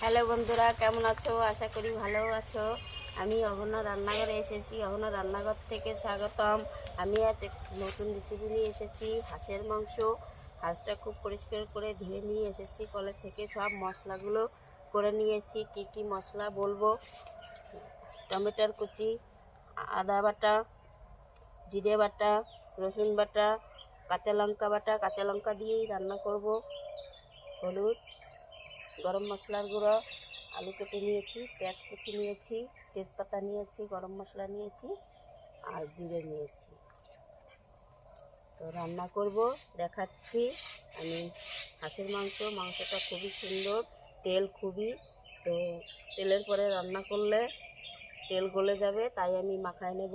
Hello বন্ধুরা, কেমন আছো? আশা করি ভালো আছো। আমি অহনা রান্নাঘরে এসেছি। অহনা রান্নাঘর থেকে স্বাগতম। আমি আজ নতুন রেসিপি নিয়ে এসেছি, হাঁসের মাংস। হাঁসটা খুব পরিষ্কার করে ধুয়ে নিয়ে এসেছি। কলের থেকে সব মশলাগুলো করে নিয়েছি। কি কি মশলা বলব? টমেটোর কুচি, আদা বাটা, জিরে বাটা, রসুন বাটা, কাঁচা লঙ্কা বাটা। কাঁচা লঙ্কা দিয়েই রান্না করব। হলুদ গরম মশলার গুঁড়ো, আলু কেটে নিয়েছি, পেঁয়াজ কুচি নিয়েছি, তেজপাতা নিয়েছি, গরম মশলা নিয়েছি আর জিরে নিয়েছি। তো রান্না করব, দেখাচ্ছি। আমি হাঁসের মাংস, মাংসটা খুবই সুন্দর, তেল খুবই। তো তেলের পরে রান্না করলে তেল গলে যাবে, তাই আমি মাখায় নেব।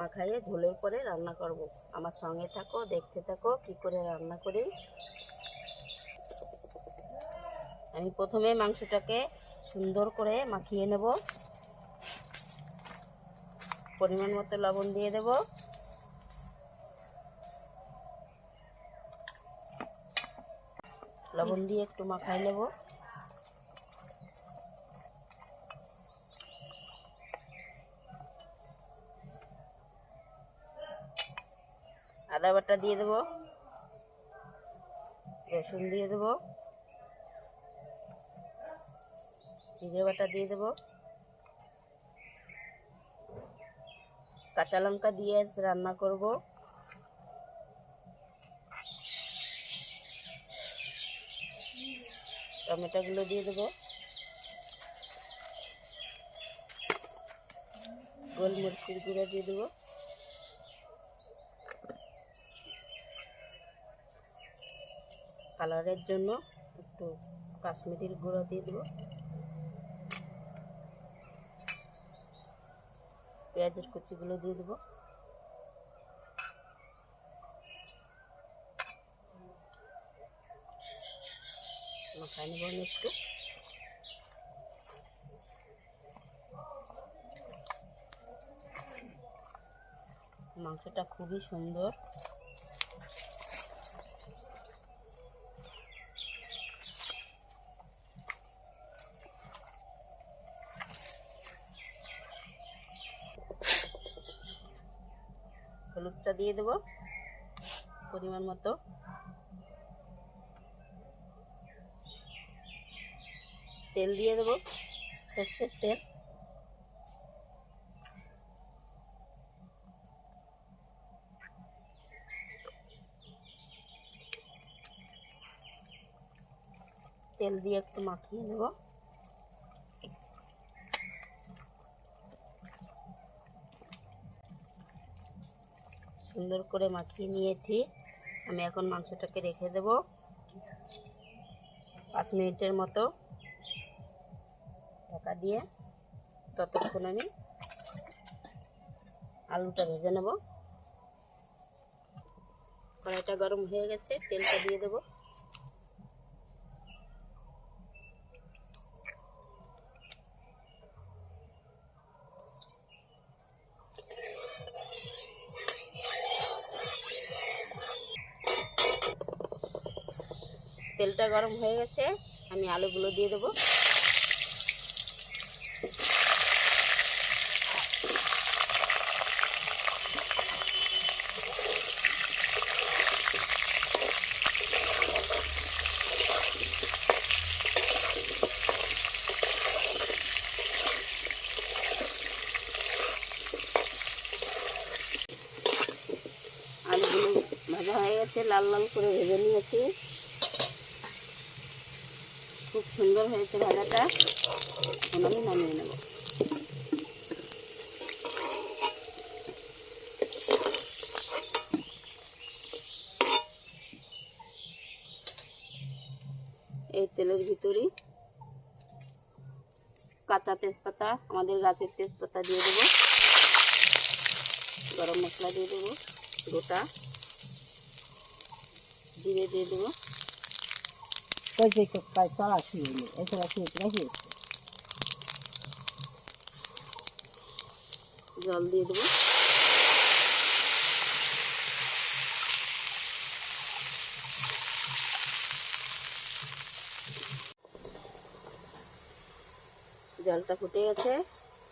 মাখাইয়ে ঝোলের পরে রান্না করব। আমার সঙ্গে থাকো, দেখতে থাকো, কি করে রান্না করি। আমি প্রথমে মাংসটাকে সুন্দর করে মাখিয়ে নেব। পরিমাণ মতো লবণ দিয়ে দেব। লবণ দিয়ে একটু মাখাই নেব। আদা বাটা দিয়ে দেব। রসুন দিয়ে দেবো। জিরে বাটা দিয়ে দেবো। কাঁচা লঙ্কা দিয়ে রান্না করব। টমেটোগুলো দিয়ে দেবো। গোলমরিচের গুঁড়ো দিয়ে দেবো। কালারের জন্য একটু কাশ্মীরির গুঁড়ো দিয়ে দেবো। পেঁয়াজের কুচিগুলো দিয়ে দেবো। মাখায় নেব একটু। মাংসটা খুবই সুন্দর। হলুদটা দিয়ে দেবো পরিমাণ মতো। তেল দিয়ে দেবো সর্ষের তেল। তেল দিয়ে একটু মাখিয়ে নেব। সুন্দর করে মাখিয়ে নিয়েছি। আমি এখন মাংসটাকে রেখে দেব পাঁচ মিনিটের মতো ঢাকা দিয়ে। ততক্ষণ আমি আলুটা ভেজে নেব। কড়াইটা গরম হয়ে গেছে, তেলটা দিয়ে দেবো। তেলটা গরম হয়ে গেছে, আমি আলুগুলো দিয়ে দেবো। ভাজা হয়ে গেছে, লাল লাল করে ভেজে নিয়েছি। খুব সুন্দর হয়েছে ভাজাটা। এখন আমি নামিয়ে নেব। এই তেলের ভিতরই কাঁচা তেজপাতা, আমাদের গাছের তেজপাতা দিয়ে দেবো। গরম মশলা দিয়ে দেবো, গোটা। জিরে দিয়ে দেবো। Poi che fai fa la fine, e se la fine la fine. জল দিয়ে দেবো জলটা ফুটে গেছে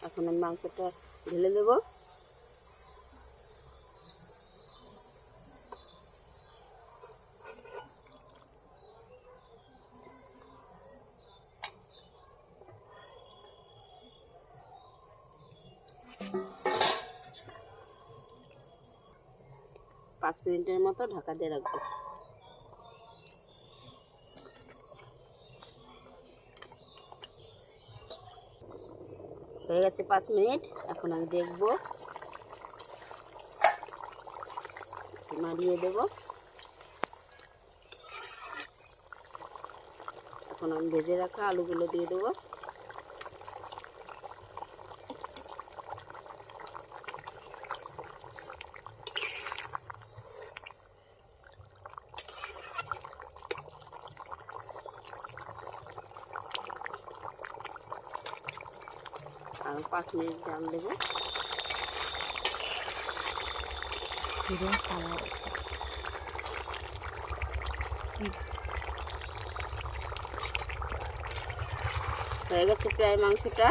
এখন আমি মাংসটা ঢেলে দেবো পাঁচ মিনিটের মতো ঢাকা দিয়ে রাখব। হয়ে গেছে পাঁচ মিনিট। এখন আমি দেখব। নাড়িয়ে দেব। এখন আমি ভেজে রাখা আলুগুলো দিয়ে দেবো। পাঁচ মিনিট জাল দেবো। কালার হয়ে গেছে প্রায় মাংসটা।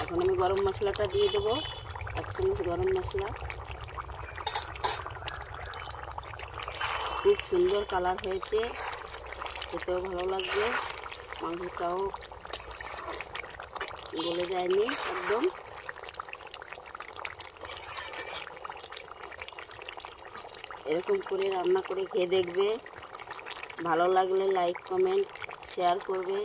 এখন আমি গরম মশলাটা দিয়ে দেবো এক চামচ গরম মশলা। খুব সুন্দর কালার হয়েছে খেতেও ভালো লাগবে মাংসটাও গলে যায়নি একদম। এরকম করে রান্না করে খেয়ে দেখবে। ভালো লাগলে লাইক কমেন্ট শেয়ার করবে।